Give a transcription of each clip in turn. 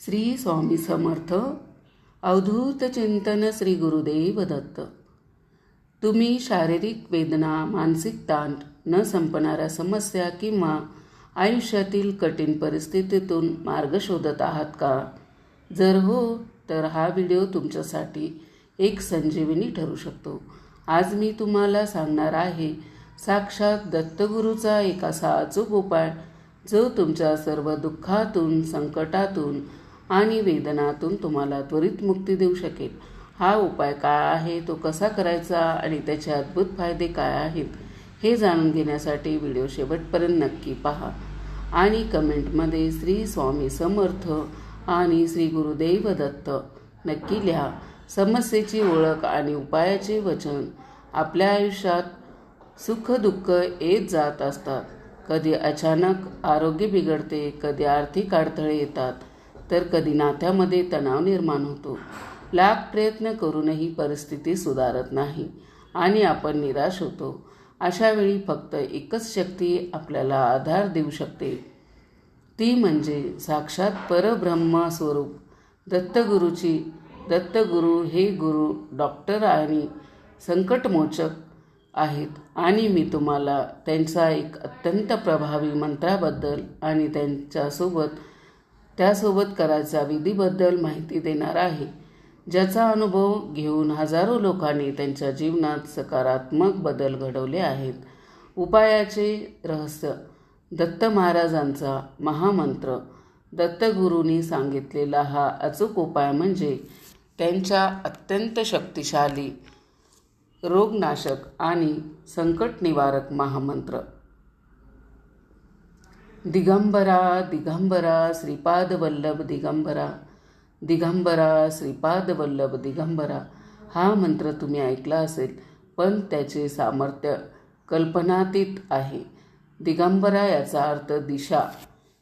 श्री स्वामी समर्थ अवधूत चिंतन श्री गुरुदेव दत्त. तुम्ही शारीरिक वेदना मानसिक ताण न संपणाऱ्या समस्या किंवा आयुष्यातील कठीण परिस्थितीतून मार्ग शोधत आहात का? जर हो तर हा व्हिडिओ तुमच्यासाठी एक संजीवनी ठरू शकतो. आज मी तुम्हाला सांगणार आहे साक्षात दत्तगुरूचा एक असा अचूक उपाय जो तुमच्या सर्व दुःखातून संकटातून आणि वेदनातून तुम्हाला त्वरित मुक्ती देऊ शकेल. हा उपाय काय आहे? तो कसा करायचा? आणि त्याचे अद्भुत फायदे काय आहेत? हे जाणून घेण्यासाठी व्हिडिओ शेवटपर्यंत नक्की पहा. आणि कमेंटमध्ये श्री स्वामी समर्थ आणि श्री गुरुदेव दत्त नक्की लिहा. समस्येची ओळख आणि उपायाचे वचन आपल्या आयुष्यात सुख दुःख येत जात असतात. कधी अचानक आरोग्य बिघडते कधी आर्थिक अडथळे येतात. तर कधी नात्यामध्ये तणाव निर्माण होतो. लाख प्रयत्न करूनही परिस्थिती सुधारत नाही आणि आपण निराश होतो. अशा वेळी फक्त एकच शक्ती आपल्याला आधार देऊ शकते. ती म्हणजे साक्षात परब्रह्म स्वरूप. दत्तगुरूची दत्तगुरू हे गुरु डॉक्टर आणि संकटमोचक आहेत. आणि मी तुम्हाला त्यांचा एक अत्यंत प्रभावी मंत्राबद्दल आणि त्यांच्यासोबत त्यासोबत करायचा विधीबद्दल माहिती देणार आहे. ज्याचा अनुभव घेऊन हजारो लोकांनी त्यांच्या जीवनात सकारात्मक बदल घडवले आहेत. उपायाचे रहस्य. दत्त महाराजांचा महामंत्र. दत्तगुरूंनी सांगितलेला हा अचूक उपाय म्हणजे त्यांच्या अत्यंत शक्तिशाली रोगनाशक आणि संकट निवारक महामंत्र. दिगंबरा दिगंबरा श्रीपाद वल्लभ दिगंबरा. दिगंबरा श्रीपाद वल्लभ दिगंबरा. हा मंत्र तुम्ही ऐकला असेल पण त्याचे सामर्थ्य कल्पनातीत आहे. दिगंबरा याचा अर्थ दिशा.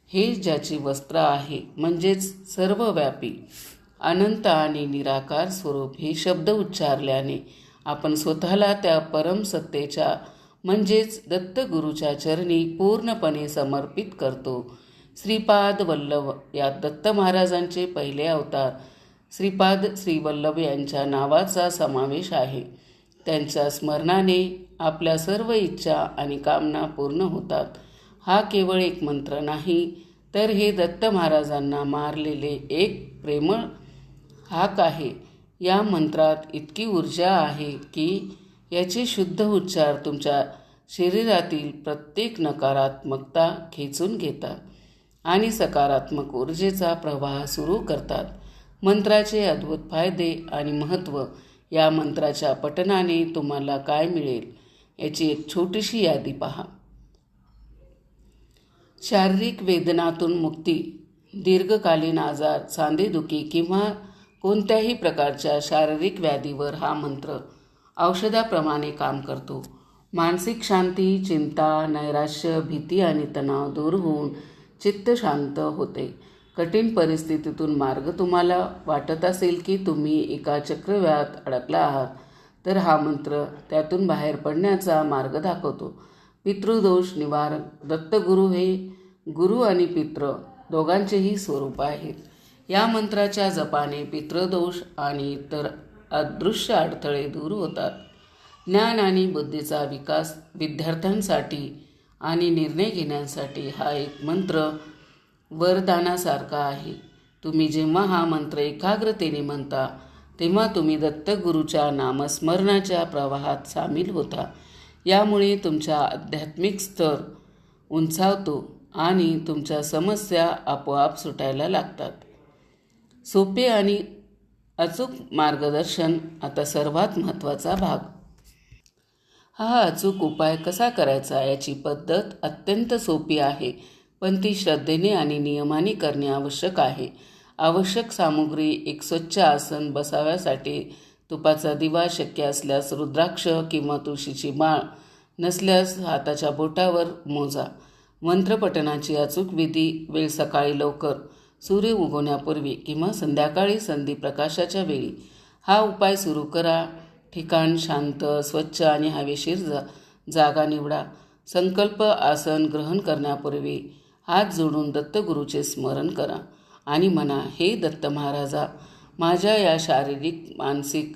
हे ज्याची वस्त्र आहे म्हणजेच सर्वव्यापी अनंत आणि निराकार स्वरूप हे शब्द उच्चारल्याने आपण स्वतःला त्या परमसत्तेच्या म्हणजेच दत्तगुरूच्या चरणी पूर्णपणे समर्पित करतो. श्रीपाद वल्लभ या दत्त महाराजांचे पहिले अवतार श्रीपाद श्रीवल्लभ यांच्या नावाचा समावेश आहे. त्यांच्या स्मरणाने आपल्या सर्व इच्छा आणि कामना पूर्ण होतात. हा केवळ एक मंत्र नाही तर हे दत्त महाराजांना मारलेले एक प्रेमळ हाक आहे. या मंत्रात इतकी ऊर्जा आहे की याचे शुद्ध उच्चार तुमच्या शरीरातील प्रत्येक नकारात्मकता खेचून घेतात आणि सकारात्मक ऊर्जेचा प्रवाह सुरू करतात. मंत्राचे अद्भुत फायदे आणि महत्त्व या मंत्राच्या पठनाने तुम्हाला काय मिळेल याची एक छोटीशी यादी पहा. शारीरिक वेदनातून मुक्ती दीर्घकालीन आजार सांधेदुखी किंवा कोणत्याही प्रकारच्या शारीरिक व्याधीवर हा मंत्र औषधाप्रमाणे काम करतो. मानसिक शांती चिंता नैराश्य भीती आणि तणाव दूर होऊन चित्त शांत होते. कठीण परिस्थितीतून मार्ग तुम्हाला वाटत असेल की तुम्ही एका चक्रव्यात अडकला आहात तर हा मंत्र त्यातून बाहेर पडण्याचा मार्ग दाखवतो. पितृदोष निवारक दत्तगुरू हे गुरु आणि पित्र दोघांचेही स्वरूप आहेत. या मंत्राच्या जपाने पितृदोष आणि इतर अदृश्य अडथळे दूर होतात. ज्ञान आणि बुद्धीचा विकास विद्यार्थ्यांसाठी आणि निर्णय घेण्यासाठी हा एक मंत्र वरदानासारखा आहे. तुम्ही जेव्हा हा मंत्र एकाग्रतेने म्हणता तेव्हा तुम्ही दत्तगुरूच्या नामस्मरणाच्या प्रवाहात सामील होता. यामुळे तुमच्या आध्यात्मिक स्तर उंचावतो आणि तुमच्या समस्या आपोआप सुटायला लागतात. सोपे आणि अचूक मार्गदर्शन आता सर्वात महत्त्वाचा भाग. हा अचूक उपाय कसा करायचा याची पद्धत अत्यंत सोपी आहे पण ती श्रद्धेने आणि नियमाने करणे आवश्यक आहे. आवश्यक सामुग्री एक स्वच्छ आसन बसाव्यासाठी तुपाचा दिवा शक्य असल्यास रुद्राक्ष किंवा तुळशीची माळ नसल्यास हाताच्या बोटावर मोजा. मंत्रपठणाची अचूक विधी वेळ सकाळी लवकर सूर्य उगवण्यापूर्वी किंवा संध्याकाळी संधी प्रकाशाच्या वेळी हा उपाय सुरू करा. ठिकाण शांत स्वच्छ आणि हवेशीर जा जागा निवडा. संकल्प आसन ग्रहण करण्यापूर्वी हात जोडून दत्तगुरूचे स्मरण करा. आणि म्हणा हे दत्त महाराजा माझ्या या शारीरिक मानसिक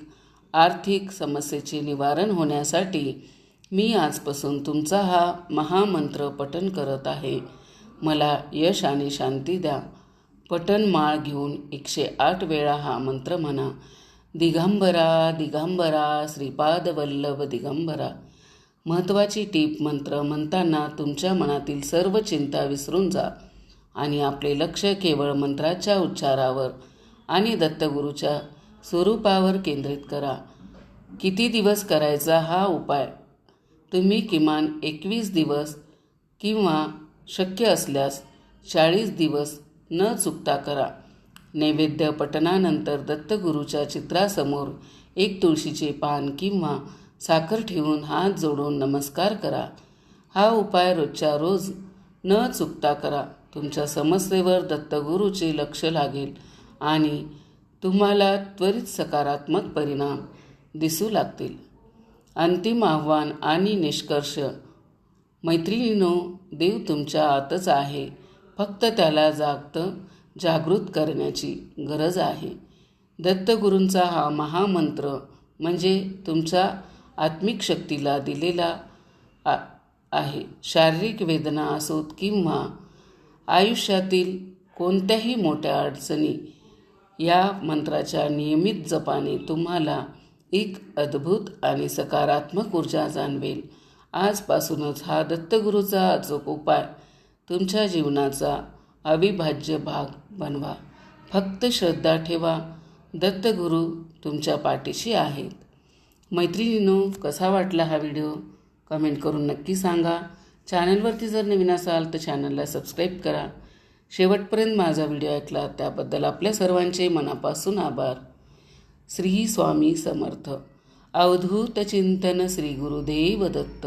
आर्थिक समस्येचे निवारण होण्यासाठी मी आजपासून तुमचा हा महामंत्र पठन करत आहे. मला यश आणि शांती द्या. पटनमाळ घेऊन एकशे आठ वेळा हा मंत्र म्हणा. दिगंबरा दिगंबरा श्रीपाद वल्लभ दिगंबरा. महत्त्वाची टीप मंत्र म्हणताना तुमच्या मनातील सर्व चिंता विसरून जा आणि आपले लक्ष केवळ मंत्राच्या उच्चारावर आणि दत्तगुरूच्या स्वरूपावर केंद्रित करा. किती दिवस करायचा हा उपाय? तुम्ही किमान एकवीस दिवस किंवा शक्य असल्यास चाळीस दिवस न चुकता करा. नैवेद्य पठणानंतर दत्तगुरूच्या चित्रासमोर एक तुळशीचे पान किंवा साखर ठेवून हात जोडून नमस्कार करा. हा उपाय रोजच्या रोज न चुकता करा. तुमच्या समस्येवर दत्तगुरूचे लक्ष लागेल आणि तुम्हाला त्वरित सकारात्मक परिणाम दिसू लागतील. अंतिम आव्हान आणि निष्कर्ष. मैत्रिणीनो देव तुमच्या आतच आहे. फक्त त्याला जागतं जागृत करण्याची गरज आहे. दत्तगुरूंचा हा महामंत्र म्हणजे तुमच्या आत्मिक शक्तीला दिलेला आ आहे. शारीरिक वेदना असोत किंवा आयुष्यातील कोणत्याही मोठ्या अडचणी या मंत्राच्या नियमित जपाने तुम्हाला एक अद्भुत आणि सकारात्मक ऊर्जा जाणवेल. आजपासूनच हा दत्तगुरूचा अचूक उपाय तुमच्या जीवनाचा अविभाज्य भाग बनवा. फक्त श्रद्धा ठेवा. दत्तगुरू तुमच्या पाठीशी आहेत. मैत्रिणीनो कसा वाटला हा व्हिडिओ? कमेंट करून नक्की सांगा. चॅनलवरती जर नवीन असाल तर चॅनलला सबस्क्राईब करा. शेवटपर्यंत माझा व्हिडिओ ऐकला त्याबद्दल आपल्या सर्वांचे मनापासून आभार. श्री स्वामी समर्थ. अवधूत चिंतन श्री गुरुदेव दत्त.